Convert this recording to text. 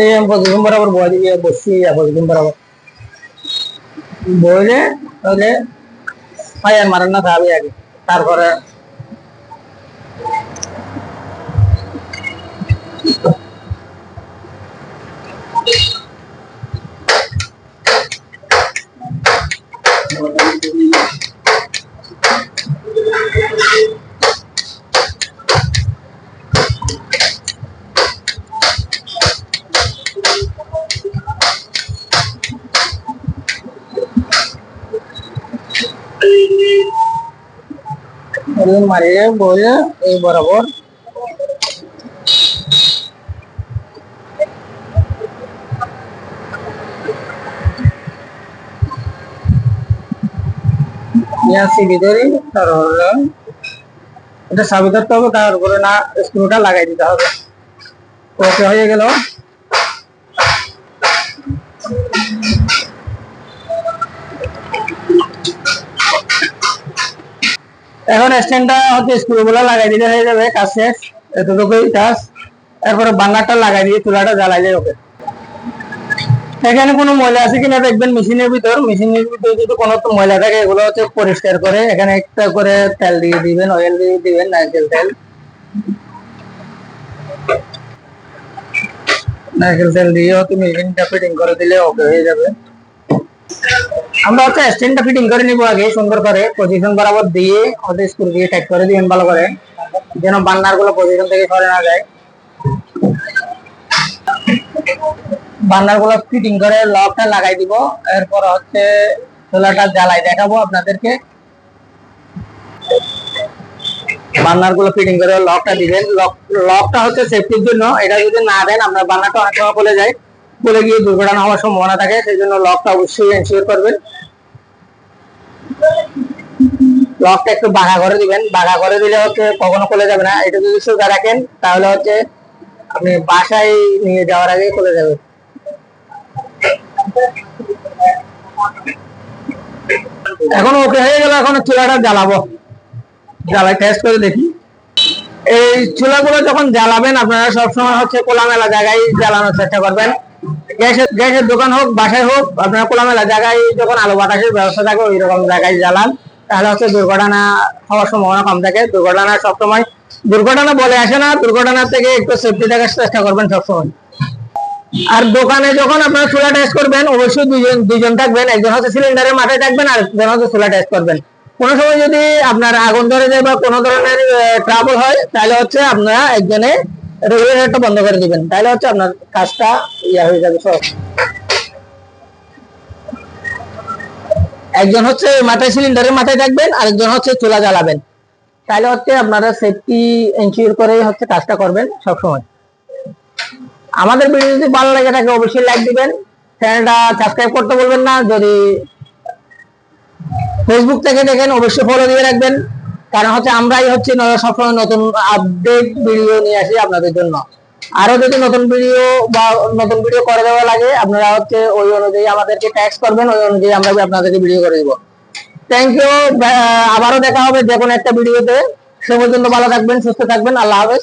এই আমি প্রতিদিন বরাবর বয় দিয়ে বসছি প্রতিদিন বরাবর। বইলে তাহলে ফায়ার মারেন না খাবে আগে। তারপরে তারপরে এটা চাবি ধরতে হবে তার উপরে না স্ক্রুটা লাগাই দিতে হবে ওকে হয়ে গেল এখন স্ট্যান্ডটা হচ্ছে স্ক্রু গুলো লাগাই দিলে হয়ে যাবে, কাজ শেষ, এতটুকুই কাজ। এরপরে বাঙ্গারটা লাগাই দিয়ে চুলাটা জ্বালাইলে ওকে। এখানে কোনো ময়লা আছে কিনা দেখবেন মেশিনের ভিতর। মেশিনের ভিতর যদি কোনো ময়লা থাকে, এগুলো হচ্ছে পরিষ্কার করে। এখানে একটা করে তেল দিয়ে দিবেন অয়েল দিয়ে দিবেন, নারকেল তেল। নারকেল তেল দিয়ে হচ্ছে মেশিনটা ফিটিং করে দিলে ওকে হয়ে যাবে। আমরা হচ্ছে স্ট্যান্ডটা ফিটিং করে নিব আগে, সুন্দর করে পজিশন বরাবর দিয়ে ওদের স্ক্রু দিয়ে টাইট করে দিবেন ভালো করে, যেন বান্নারগুলো পজিশন থেকে সরে না যায়। বান্নারগুলো ফিটিং করে লকটা লাগাই দিব, এরপর হচ্ছে চুলাটা জ্বালাই দেখাবো আপনাদেরকে। বান্নারগুলো ফিটিং করে লকটা দিবেন লকটা হচ্ছে সেফটির জন্য, এটা যদি না দেন আপনার বান্নারটা অনেক সময় খুলে যায়। খুলে গিয়ে দুর্ঘটনা হওয়ার সম্ভাবনা থাকে, সেই জন্য লকটা অবশ্যই এনশিওর করবেন। লকটা একটু বাঁকা করে দিবেন। বাঁকা করে দিলে হচ্ছে কখনো খুলে যাবে না। এটা যদি সোজা রাখেন, তাহলে হচ্ছে আপনি বাসায় নিয়ে যাওয়ার আগে খুলে যাবে। এখন ওকে হয়ে গেল, এখন চুলাটা জ্বালাবো। জ্বালাই টেস্ট করে দেখি। এই চুলাগুলো যখন জ্বালাবেন, আপনারা সবসময় হচ্ছে খোলামেলা জায়গায় জ্বালানোর চেষ্টা করবেন। গ্যাসের দোকান হোক, বাসায় হোক, আপনারা খোলামেলা জায়গায় যখন আলো বাতাসের ব্যবস্থা থাকে, ওই রকম জায়গায় জ্বালান। তাহলে হচ্ছে দুর্ঘটনা হওয়ার সম্ভাবনা কম থাকে। দুর্ঘটনা সবসময়, দুর্ঘটনা বলে আসে না, দুর্ঘটনা থেকে একটু সেফটি থাকার চেষ্টা করবেন সবসময়। আর দোকানে যখন আপনারা চুলা টেস্ট করবেন, অবশ্যই দুজন দুজন থাকবেন, একজন হচ্ছে সিলিন্ডারের মাথায় থাকবেন, আর একজন হচ্ছে চুলা টেস্ট করবেন। কোনো সময় যদি আপনার আগুন ধরে যায় বা কোনো ধরনের ট্রাবল হয়, তাহলে হচ্ছে আপনারা একজনে রেগুলেটরটা বন্ধ করে দিবেন, তাহলে হচ্ছে আপনার কাজটা ইয়া হয়ে যাবে সব একজন হচ্ছে মাথায় সিলিন্ডারের মাথায় থাকবেন, আরেকজন হচ্ছে চুলা জ্বালাবেন। তাহলে হচ্ছে আপনারা সেফটি এনশিওর করে হচ্ছে কাজটা করবেন সবসময়। আমাদের ভিডিও যদি ভালো লাগে থাকে অবশ্যই লাইক দিবেন। চ্যানেলটা সাবস্ক্রাইব করতে বলবেন না, যদি ফেসবুক থেকে দেখেন অবশ্যই ফলো দিয়ে রাখবেন। কারণ হচ্ছে আমরাই হচ্ছে সবসময় নতুন আপডেট ভিডিও নিয়ে আসি আপনাদের জন্য। আরও যদি নতুন ভিডিও বা নতুন ভিডিও করে দেওয়া লাগে, আপনারা হচ্ছে ওই অনুযায়ী আমাদেরকে ট্যাক্স করবেন, ওই অনুযায়ী আমরা আপনাদেরকে ভিডিও করে দিব। থ্যাংক ইউ আবারও দেখা হবে যে কোনো একটা ভিডিওতে সে পর্যন্ত ভালো থাকবেন, সুস্থ থাকবেন, আল্লাহ হাফেজ।